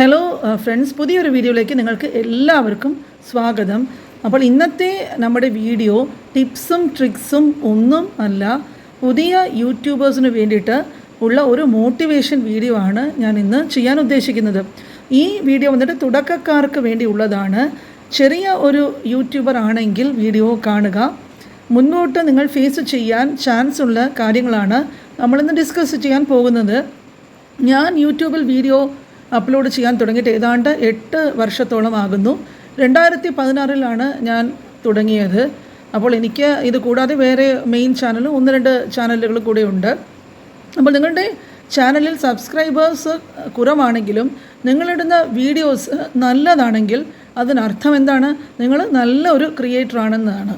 Hello friends പുതിയൊരു വീഡിയോയിലേക്ക് നിങ്ങൾക്ക് എല്ലാവർക്കും സ്വാഗതം. അപ്പോൾ ഇന്നത്തെ നമ്മുടെ വീഡിയോ ടിപ്സും ട്രിക്സും ഒന്നും അല്ല പുതിയ യൂട്യൂബേഴ്സിന് വേണ്ടിയിട്ട് ഉള്ള ഒരു മോട്ടിവേഷൻ വീഡിയോ ആണ് ഞാൻ ഇന്ന് ചെയ്യാൻ ഉദ്ദേശിക്കുന്നത്. ഈ വീഡിയോ വന്നിട്ട് തുടക്കക്കാർക്ക് വേണ്ടി ഉള്ളതാണ്. ചെറിയ ഒരു യൂട്യൂബർ ആണെങ്കിൽ വീഡിയോ കാണുക. മുന്നോട്ട് നിങ്ങൾ ഫേസ് ചെയ്യാൻ ചാൻസ് ഉള്ള കാര്യങ്ങളാണ് നമ്മളിന്ന് ഡിസ്കസ് ചെയ്യാൻ പോകുന്നത്. ഞാൻ യൂട്യൂബിൽ വീഡിയോ അപ്ലോഡ് ചെയ്യാൻ തുടങ്ങിയിട്ട് ഏതാണ്ട് എട്ട് വർഷത്തോളം ആകുന്നു. രണ്ടായിരത്തി പതിനാറിലാണ് ഞാൻ തുടങ്ങിയത്. അപ്പോൾ എനിക്ക് ഇത് കൂടാതെ വേറെ മെയിൻ ചാനലും ഒന്ന് രണ്ട് ചാനലുകൾ കൂടെ ഉണ്ട്. അപ്പോൾ നിങ്ങളുടെ ചാനലിൽ സബ്സ്ക്രൈബേഴ്സ് കുറവാണെങ്കിലും നിങ്ങളിടുന്ന വീഡിയോസ് നല്ലതാണെങ്കിൽ അതിനർത്ഥം എന്താണ്? നിങ്ങൾ നല്ല ഒരു ക്രിയേറ്റർ ആണെന്നാണ്.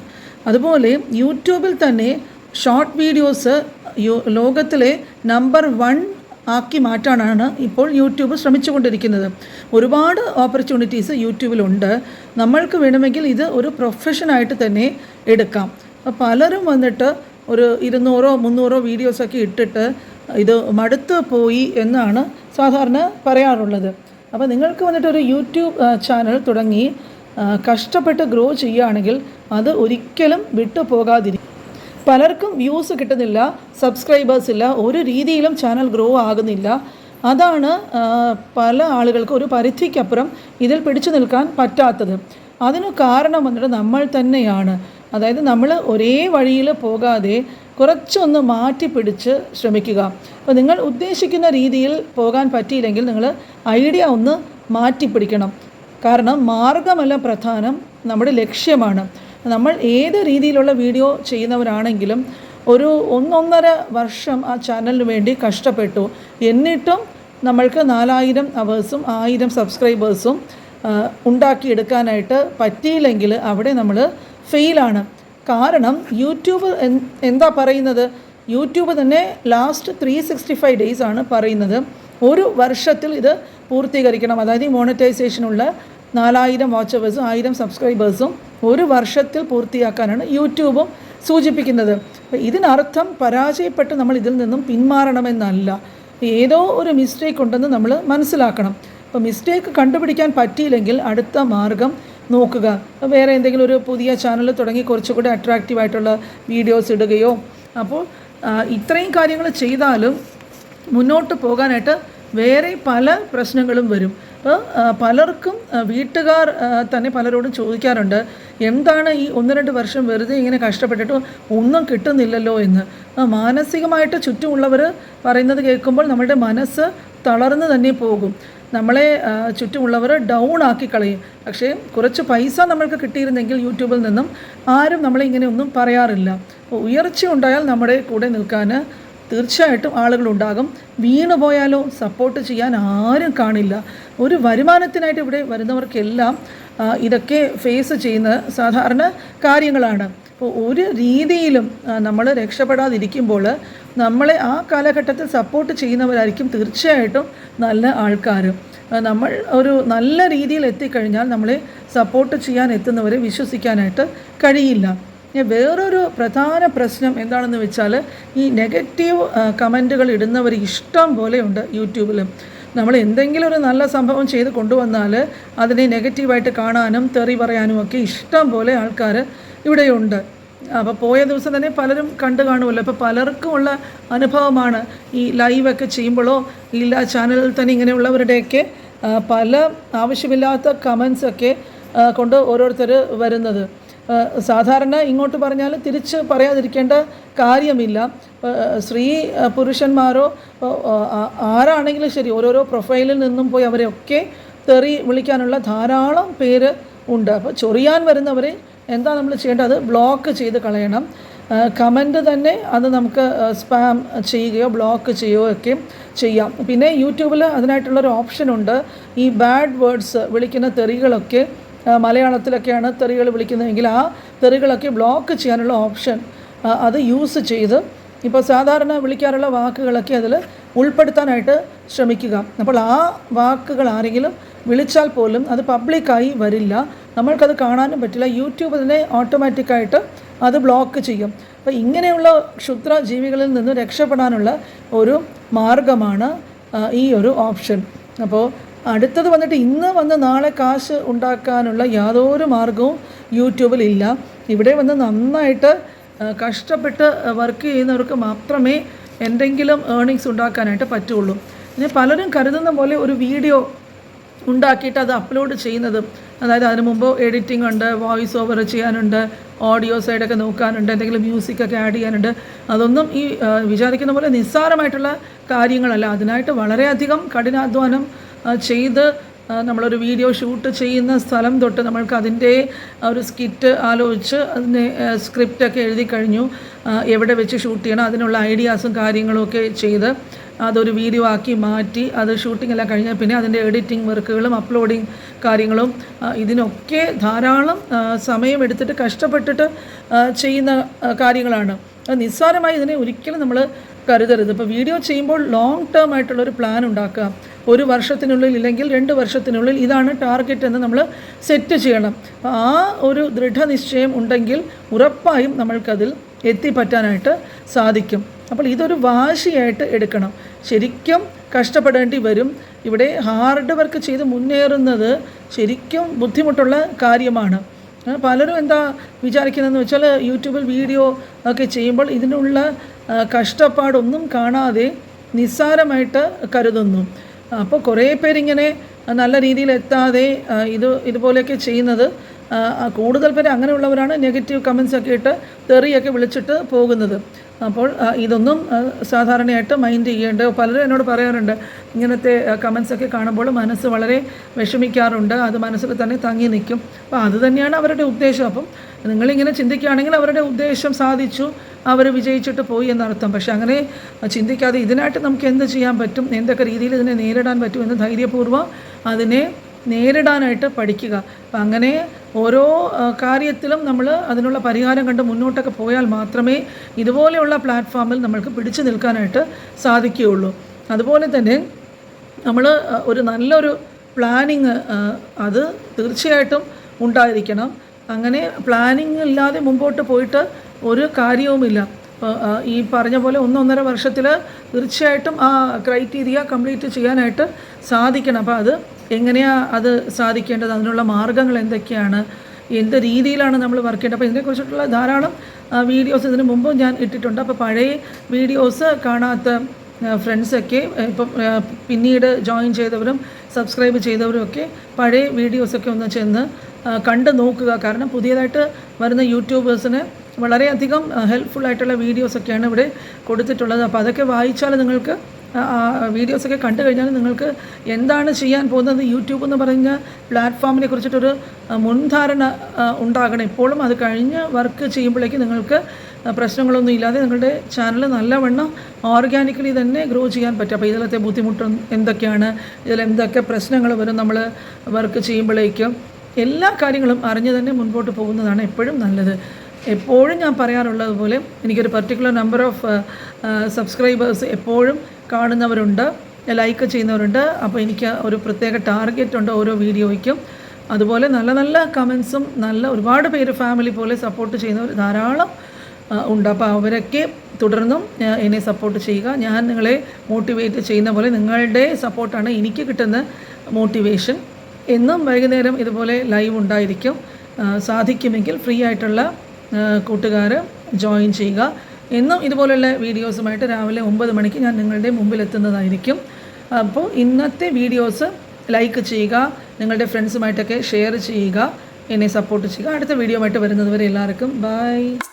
അതുപോലെ യൂട്യൂബിൽ തന്നെ ഷോർട്ട് വീഡിയോസ് ലോകത്തിലെ നമ്പർ വൺ ആക്കി മാറ്റാനാണ് ഇപ്പോൾ യൂട്യൂബ് ശ്രമിച്ചുകൊണ്ടിരിക്കുന്നത്. ഒരുപാട് ഓപ്പർച്യൂണിറ്റീസ് യൂട്യൂബിലുണ്ട്. നമ്മൾക്ക് വേണമെങ്കിൽ ഇത് ഒരു പ്രൊഫഷനായിട്ട് തന്നെ എടുക്കാം. പലരും വന്നിട്ട് ഒരു ഇരുന്നൂറോ മുന്നൂറോ വീഡിയോസൊക്കെ ഇട്ടിട്ട് ഇത് മടുത്ത് പോയി എന്നാണ് സാധാരണ പറയാറുള്ളത്. അപ്പോൾ നിങ്ങൾക്ക് വന്നിട്ട് ഒരു യൂട്യൂബ് ചാനൽ തുടങ്ങി കഷ്ടപ്പെട്ട് ഗ്രോ ചെയ്യുകയാണെങ്കിൽ അത് ഒരിക്കലും വിട്ടു പോകാതിരിക്കും പലർക്കും വ്യൂസ് കിട്ടുന്നില്ല സബ്സ്ക്രൈബേഴ്സ് ഇല്ല ഒരു രീതിയിലും ചാനൽ ഗ്രോ ആകുന്നില്ല. അതാണ് പല ആളുകൾക്ക് ഒരു പരിധിക്കപ്പുറം ഇതിൽ പിടിച്ചു നിൽക്കാൻ പറ്റാത്തത്. അതിന് കാരണം വന്നിട്ട് നമ്മൾ തന്നെയാണ്. അതായത് നമ്മൾ ഒരേ വഴിയിൽ പോകാതെ കുറച്ചൊന്ന് മാറ്റി പിടിച്ച് ശ്രമിക്കുക. അപ്പോൾ നിങ്ങൾ ഉദ്ദേശിക്കുന്ന രീതിയിൽ പോകാൻ പറ്റിയില്ലെങ്കിൽ നിങ്ങൾ ഐഡിയ ഒന്ന് മാറ്റി പിടിക്കണം. കാരണം മാർഗമല്ല പ്രധാനം നമ്മുടെ ലക്ഷ്യമാണ്. നമ്മൾ ഏത് രീതിയിലുള്ള വീഡിയോ ചെയ്യുന്നവരാണെങ്കിലും ഒരു ഒന്നൊന്നര വർഷം ആ ചാനലിന് വേണ്ടി കഷ്ടപ്പെട്ടു. എന്നിട്ടും നമ്മൾക്ക് നാലായിരം അവേഴ്സും ആയിരം സബ്സ്ക്രൈബേഴ്സും ഉണ്ടാക്കിയെടുക്കാനായിട്ട് പറ്റിയില്ലെങ്കിൽ അവിടെ നമ്മൾ ഫെയിലാണ്. കാരണം യൂട്യൂബ് എന്താ പറയുന്നത്? യൂട്യൂബ് തന്നെ last three sixty five days ആണ് പറയുന്നത്. ഒരു വർഷത്തിൽ ഇത് പൂർത്തീകരിക്കണം. അതായത് ഈ മോണിറ്റൈസേഷനുള്ള നാലായിരം വാച്ചവേഴ്സും ആയിരം സബ്സ്ക്രൈബേഴ്സും ഒരു വർഷത്തിൽ പൂർത്തിയാക്കാനാണ് യൂട്യൂബും സൂചിപ്പിക്കുന്നത്. അപ്പോൾ ഇതിനർത്ഥം പരാജയപ്പെട്ട് നമ്മൾ ഇതിൽ നിന്നും പിന്മാറണമെന്നല്ല. ഏതോ ഒരു മിസ്റ്റേക്ക് ഉണ്ടെന്ന് നമ്മൾ മനസ്സിലാക്കണം. അപ്പോൾ മിസ്റ്റേക്ക് കണ്ടുപിടിക്കാൻ പറ്റിയില്ലെങ്കിൽ അടുത്ത മാർഗം നോക്കുക. വേറെ എന്തെങ്കിലും ഒരു പുതിയ ചാനൽ തുടങ്ങി കുറച്ചുകൂടി അട്രാക്റ്റീവ് ആയിട്ടുള്ള വീഡിയോസ് ഇടുകയോ? അപ്പോൾ ഇത്രയും കാര്യങ്ങൾ ചെയ്താലും മുന്നോട്ട് പോകാനായിട്ട് വേറെ പല പ്രശ്നങ്ങളും വരും. അപ്പോൾ പലർക്കും വീട്ടുകാർ തന്നെ പലരോടും ചോദിക്കാറുണ്ട് എന്താണ് ഈ ഒന്ന് രണ്ട് വർഷം വെറുതെ ഇങ്ങനെ കഷ്ടപ്പെട്ടിട്ട് ഒന്നും കിട്ടുന്നില്ലല്ലോ എന്ന്? മാനസികമായിട്ട് ചുറ്റുമുള്ളവർ പറയുന്നത് കേൾക്കുമ്പോൾ നമ്മുടെ മനസ്സ് തളർന്നു തന്നെ പോകും. നമ്മളെ ചുറ്റുമുള്ളവർ ഡൗൺ ആക്കി കളയും. പക്ഷേ കുറച്ച് പൈസ നമ്മൾക്ക് കിട്ടിയിരുന്നെങ്കിൽ യൂട്യൂബിൽ നിന്നും ആരും നമ്മളെ ഇങ്ങനെ ഒന്നും പറയാറില്ല. ഉയർച്ച ഉണ്ടായാൽ നമ്മുടെ കൂടെ നിൽക്കാൻ തീർച്ചയായിട്ടും ആളുകളുണ്ടാകും. വീണു പോയാലോ സപ്പോർട്ട് ചെയ്യാൻ ആരും കാണില്ല. ഒരു വരുമാനത്തിനായിട്ട് ഇവിടെ വരുന്നവർക്കെല്ലാം ഇതൊക്കെ ഫേസ് ചെയ്യുന്ന സാധാരണ കാര്യങ്ങളാണ്. അപ്പോൾ ഒരു രീതിയിലും നമ്മൾ രക്ഷപ്പെടാതിരിക്കുമ്പോൾ നമ്മളെ ആ കാലഘട്ടത്തിൽ സപ്പോർട്ട് ചെയ്യുന്നവരായിരിക്കും തീർച്ചയായിട്ടും നല്ല ആൾക്കാർ നമ്മൾ ഒരു നല്ല രീതിയിൽ എത്തിക്കഴിഞ്ഞാൽ നമ്മളെ സപ്പോർട്ട് ചെയ്യാൻ എത്തുന്നവരെ വിശ്വസിക്കാനായിട്ട് കഴിയില്ല. വേറൊരു പ്രധാന പ്രശ്നം എന്താണെന്ന് വെച്ചാൽ ഈ നെഗറ്റീവ് കമന്റുകൾ ഇടുന്നവർ ഇഷ്ടം പോലെയുണ്ട് യൂട്യൂബിലും. നമ്മൾ എന്തെങ്കിലും ഒരു നല്ല സംഭവം ചെയ്ത് കൊണ്ടുവന്നാൽ അതിനെ നെഗറ്റീവായിട്ട് കാണാനും തെറി പറയാനും ഒക്കെ ഇഷ്ടം പോലെ ആൾക്കാർ ഇവിടെയുണ്ട് അപ്പോൾ പോയ ദിവസം തന്നെ പലരും കണ്ടു കാണുമല്ലോ. അപ്പോൾ പലർക്കുമുള്ള അനുഭവമാണ് ഈ ലൈവൊക്കെ ചെയ്യുമ്പോഴോ ഇല്ല ചാനലിൽ തന്നെ ഇങ്ങനെയുള്ളവരുടെയൊക്കെ പല ആവശ്യമില്ലാത്ത കമൻസൊക്കെ കൊണ്ട് ഓരോരുത്തർ വരുന്നത്. സാധാരണ ഇങ്ങോട്ട് പറഞ്ഞാൽ തിരിച്ച് പറയാതിരിക്കേണ്ട കാര്യമില്ല. സ്ത്രീ പുരുഷന്മാരോ ആരാണെങ്കിലും ശരി ഓരോരോ പ്രൊഫൈലിൽ നിന്നും പോയി അവരെയൊക്കെ തെറി വിളിക്കാനുള്ള ധാരാളം പേര് ഉണ്ട്. അപ്പോൾ ചൊറിയാൻ വരുന്നവരെ എന്താ നമ്മൾ ചെയ്യേണ്ടത്? ബ്ലോക്ക് ചെയ്ത് കളയണം. കമന്റ് തന്നെ അത് നമുക്ക് സ്പാം ചെയ്യുകയോ ബ്ലോക്ക് ചെയ്യുകയോ ഒക്കെ ചെയ്യാം. പിന്നെ യൂട്യൂബിൽ അതിനായിട്ടുള്ളൊരു ഓപ്ഷനുണ്ട് ഈ ബാഡ് വേർഡ്സ് വിളിക്കുന്ന തെറികളൊക്കെ മലയാളത്തിലൊക്കെയാണ് തെറികൾ വിളിക്കുന്നതെങ്കിൽ ആ തെറികളൊക്കെ ബ്ലോക്ക് ചെയ്യാനുള്ള ഓപ്ഷൻ അത് യൂസ് ചെയ്ത് ഇപ്പോൾ സാധാരണ വിളിക്കാറുള്ള വാക്കുകളൊക്കെ അതിൽ ഉൾപ്പെടുത്താനായിട്ട് ശ്രമിക്കുക. അപ്പോൾ ആ വാക്കുകൾ ആരെങ്കിലും വിളിച്ചാൽ പോലും അത് പബ്ലിക്കായി വരില്ല. നമ്മൾക്കത് കാണാനും പറ്റില്ല. യൂട്യൂബ് തന്നെ ഓട്ടോമാറ്റിക്കായിട്ട് അത് ബ്ലോക്ക് ചെയ്യും. അപ്പോൾ ഇങ്ങനെയുള്ള ക്ഷുദ്ര ജീവികളിൽ നിന്ന് രക്ഷപ്പെടാനുള്ള ഒരു മാർഗമാണ് ഈ ഒരു ഓപ്ഷൻ അപ്പോൾ അടുത്തത് വന്നിട്ട് ഇന്ന് വന്ന് നാളെ കാശ് ഉണ്ടാക്കാനുള്ള യാതൊരു മാർഗവും യൂട്യൂബിൽ ഇല്ല. ഇവിടെ വന്ന് നന്നായിട്ട് കഷ്ടപ്പെട്ട് വർക്ക് ചെയ്യുന്നവർക്ക് മാത്രമേ എന്തെങ്കിലും ഏർണിങ്സ് ഉണ്ടാക്കാനായിട്ട് പറ്റുള്ളൂ. ഇനി പലരും കരുതുന്ന പോലെ ഒരു വീഡിയോ ഉണ്ടാക്കിയിട്ട് അത് അപ്ലോഡ് ചെയ്യുന്നത്. അതായത് അതിന് മുമ്പ് എഡിറ്റിംഗ് ഉണ്ട് വോയിസ് ഓവർ ചെയ്യാനുണ്ട് ഓഡിയോ സൈഡൊക്കെ നോക്കാനുണ്ട് എന്തെങ്കിലും മ്യൂസിക്കൊക്കെ ആഡ് ചെയ്യാനുണ്ട്. അതൊന്നും ഈ വിചാരിക്കുന്ന പോലെ നിസ്സാരമായിട്ടുള്ള കാര്യങ്ങളല്ല. അതിനായിട്ട് വളരെയധികം കഠിനാധ്വാനം ചെയ്ത് നമ്മളൊരു വീഡിയോ ഷൂട്ട് ചെയ്യുന്ന സ്ഥലം തൊട്ട് നമ്മൾക്ക് അതിന്റെ ഒരു സ്കിറ്റ് ആലോചിച്ച് അതിന്റെ സ്ക്രിപ്റ്റൊക്കെ എഴുതി കഴിഞ്ഞു. എവിടെ വെച്ച് ഷൂട്ട് ചെയ്യണം അതിനുള്ള ഐഡിയാസും കാര്യങ്ങളൊക്കെ ചെയ്ത് അതൊരു വീഡിയോ ആക്കി മാറ്റി അത് ഷൂട്ടിംഗ് എല്ലാം കഴിഞ്ഞാൽ പിന്നെ അതിന്റെ എഡിറ്റിംഗ് വർക്കുകളും അപ്ലോഡിങ് കാര്യങ്ങളും ഇതിനൊക്കെ ധാരാളം സമയം സമയമെടുത്തിട്ട് കഷ്ടപ്പെട്ടിട്ട് ചെയ്യുന്ന കാര്യങ്ങളാണ്. നിസ്സാരമായി ഇതിനെ ഒരിക്കലും നമ്മൾ കരുതരുത്. ഇപ്പോൾ വീഡിയോ ചെയ്യുമ്പോൾ ലോങ് ടേം ആയിട്ടുള്ളൊരു പ്ലാൻ ഉണ്ടാക്കുക. ഒരു വർഷത്തിനുള്ളിൽ ഇല്ലെങ്കിൽ രണ്ട് വർഷത്തിനുള്ളിൽ ഇതാണ് ടാർഗറ്റ് എന്ന് നമ്മൾ സെറ്റ് ചെയ്യണം. ആ ഒരു ദൃഢനിശ്ചയം ഉണ്ടെങ്കിൽ ഉറപ്പായും നമ്മൾക്കതിൽ എത്തിപ്പറ്റാനായിട്ട് സാധിക്കും. അപ്പോൾ ഇതൊരു വാശിയായിട്ട് എടുക്കണം. ശരിക്കും കഷ്ടപ്പെടേണ്ടി വരും. ഇവിടെ ഹാർഡ് വർക്ക് ചെയ്ത് മുന്നേറുന്നത് ശരിക്കും ബുദ്ധിമുട്ടുള്ള കാര്യമാണ്. പലരും എന്താ വിചാരിക്കുന്നതെന്ന് വെച്ചാൽ യൂട്യൂബിൽ വീഡിയോ ഒക്കെ ചെയ്യുമ്പോൾ ഇതിനുള്ള കഷ്ടപ്പാടൊന്നും കാണാതെ നിസ്സാരമായിട്ട് കരുതുന്നു. അപ്പോൾ കുറേ പേരിങ്ങനെ നല്ല രീതിയിൽ എത്താതെ ഇത് ഇതുപോലെയൊക്കെ ചെയ്യുന്നത് കൂടുതൽ പേര് അങ്ങനെയുള്ളവരാണ് നെഗറ്റീവ് കമൻസ് ഒക്കെ ഇട്ട് തെറിയൊക്കെ വിളിച്ചിട്ട് പോകുന്നത്. അപ്പോൾ ഇതൊന്നും സാധാരണയായിട്ട് മൈൻഡ് ചെയ്യേണ്ട പലരും എന്നോട് പറയാറുണ്ട് ഇങ്ങനത്തെ കമൻസ് ഒക്കെ കാണുമ്പോൾ മനസ്സ് വളരെ വിഷമിക്കാറുണ്ട് അത് മനസ്സിൽ തന്നെ തങ്ങി നിൽക്കും. അപ്പോൾ അത് തന്നെയാണ് അവരുടെ ഉദ്ദേശം. അപ്പം നിങ്ങളിങ്ങനെ ചിന്തിക്കുകയാണെങ്കിൽ അവരുടെ ഉദ്ദേശം സാധിച്ചു അവർ വിജയിച്ചിട്ട് പോയി എന്നർത്ഥം പക്ഷെ അങ്ങനെ ചിന്തിക്കാതെ ഇതിനായിട്ട് നമുക്ക് എന്ത് ചെയ്യാൻ പറ്റും? എന്തൊക്കെ രീതിയിൽ ഇതിനെ നേരിടാൻ പറ്റും എന്ന് ധൈര്യപൂർവം അതിനെ നേരിടാനായിട്ട് പഠിക്കുക. അപ്പം അങ്ങനെ ഓരോ കാര്യത്തിലും നമ്മൾ അതിനുള്ള പരിഹാരം കണ്ട് മുന്നോട്ടൊക്കെ പോയാൽ മാത്രമേ ഇതുപോലെയുള്ള പ്ലാറ്റ്ഫോമിൽ നമ്മൾക്ക് പിടിച്ചു നിൽക്കാനായിട്ട് സാധിക്കുകയുള്ളൂ. അതുപോലെ തന്നെ നമ്മൾ ഒരു നല്ലൊരു പ്ലാനിങ് അത് തീർച്ചയായിട്ടും ഉണ്ടായിരിക്കണം. അങ്ങനെ പ്ലാനിങ് ഇല്ലാതെ മുമ്പോട്ട് പോയിട്ട് ഒരു കാര്യവുമില്ല. ഈ പറഞ്ഞ പോലെ ഒന്നൊന്നര വർഷത്തിൽ തീർച്ചയായിട്ടും ആ ക്രൈറ്റീരിയ കംപ്ലീറ്റ് ചെയ്യാനായിട്ട് സാധിക്കണം. അപ്പോൾ അത് എങ്ങനെയാണ് അത് സാധിക്കേണ്ടത്? അതിനുള്ള മാർഗങ്ങൾ എന്തൊക്കെയാണ്? എന്ത് രീതിയിലാണ് നമ്മൾ വർക്ക് ചെയ്യേണ്ടത്? അപ്പോൾ ഇതിനെക്കുറിച്ചിട്ടുള്ള ധാരാളം വീഡിയോസ് ഇതിന് മുമ്പും ഞാൻ ഇട്ടിട്ടുണ്ട്. അപ്പോൾ പഴയ വീഡിയോസ് കാണാത്ത ഫ്രണ്ട്സൊക്കെ ഇപ്പം പിന്നീട് ജോയിൻ ചെയ്തവരും സബ്സ്ക്രൈബ് ചെയ്തവരും ഒക്കെ പഴയ വീഡിയോസൊക്കെ ഒന്ന് ചെന്ന് കണ്ട് നോക്കുക. കാരണം പുതിയതായിട്ട് വരുന്ന യൂട്യൂബേഴ്സിന് വളരെയധികം ഹെൽപ്ഫുൾ ആയിട്ടുള്ള വീഡിയോസൊക്കെയാണ് ഇവിടെ കൊടുത്തിട്ടുള്ളത്. അപ്പോൾ അതൊക്കെ വായിച്ചാൽ നിങ്ങൾക്ക് വീഡിയോസൊക്കെ കണ്ടു കഴിഞ്ഞാൽ നിങ്ങൾക്ക് എന്താണ് ചെയ്യാൻ പോകുന്നത്? യൂട്യൂബ് എന്ന് പറഞ്ഞ പ്ലാറ്റ്ഫോമിനെ കുറിച്ചിട്ടൊരു മുൻധാരണ ഉണ്ടാകണം. ഇപ്പോഴും അത് കഴിഞ്ഞ് വർക്ക് ചെയ്യുമ്പോഴേക്ക് നിങ്ങൾക്ക് പ്രശ്നങ്ങളൊന്നും ഇല്ലാതെ നിങ്ങളുടെ ചാനൽ നല്ലവണ്ണം ഓർഗാനിക്കലി തന്നെ ഗ്രോ ചെയ്യാൻ പറ്റും. അപ്പോൾ ഇതിലത്തെ ബുദ്ധിമുട്ട് എന്തൊക്കെയാണ്? ഇതിൽ എന്തൊക്കെ പ്രശ്നങ്ങൾ വരും നമ്മൾ വർക്ക് ചെയ്യുമ്പോഴേക്കും? എല്ലാ കാര്യങ്ങളും അറിഞ്ഞു തന്നെ മുൻപോട്ട് പോകുന്നതാണ് എപ്പോഴും നല്ലത്. എപ്പോഴും ഞാൻ പറയാറുള്ളത് പോലെ എനിക്കൊരു പർട്ടിക്കുലർ നമ്പർ ഓഫ് സബ്സ്ക്രൈബേഴ്സ് എപ്പോഴും കാണുന്നവരുണ്ട് ലൈക്ക് ചെയ്യുന്നവരുണ്ട്. അപ്പോൾ എനിക്ക് ഒരു പ്രത്യേക ടാർഗറ്റ് ഉണ്ട് ഓരോ വീഡിയോയ്ക്കും. അതുപോലെ നല്ല നല്ല കമൻസും നല്ല ഒരുപാട് പേര് ഫാമിലി പോലെ സപ്പോർട്ട് ചെയ്യുന്നവർ ധാരാളം ഉണ്ട്. അപ്പോൾ അവരൊക്കെ തുടർന്നും എന്നെ സപ്പോർട്ട് ചെയ്യുക. ഞാൻ നിങ്ങളെ മോട്ടിവേറ്റ് ചെയ്യുന്ന പോലെ നിങ്ങളുടെ സപ്പോർട്ടാണ് എനിക്ക് കിട്ടുന്ന മോട്ടിവേഷൻ എന്നും വൈകുന്നേരം ഇതുപോലെ ലൈവ് ഉണ്ടായിരിക്കും. സാധിക്കുമെങ്കിൽ ഫ്രീ ആയിട്ടുള്ള കൂട്ടുകാർ ജോയിൻ ചെയ്യുക. എന്നും ഇതുപോലുള്ള വീഡിയോസുമായിട്ട് രാവിലെ ഒമ്പത് മണിക്ക് ഞാൻ നിങ്ങളുടെ മുമ്പിലെത്തുന്നതായിരിക്കും. അപ്പോൾ ഇന്നത്തെ വീഡിയോസ് ലൈക്ക് ചെയ്യുക നിങ്ങളുടെ ഫ്രണ്ട്സുമായിട്ടൊക്കെ ഷെയർ ചെയ്യുക എന്നെ സപ്പോർട്ട് ചെയ്യുക. അടുത്ത വീഡിയോ ആയിട്ട് വരുന്നതുവരെ എല്ലാവർക്കും ബൈ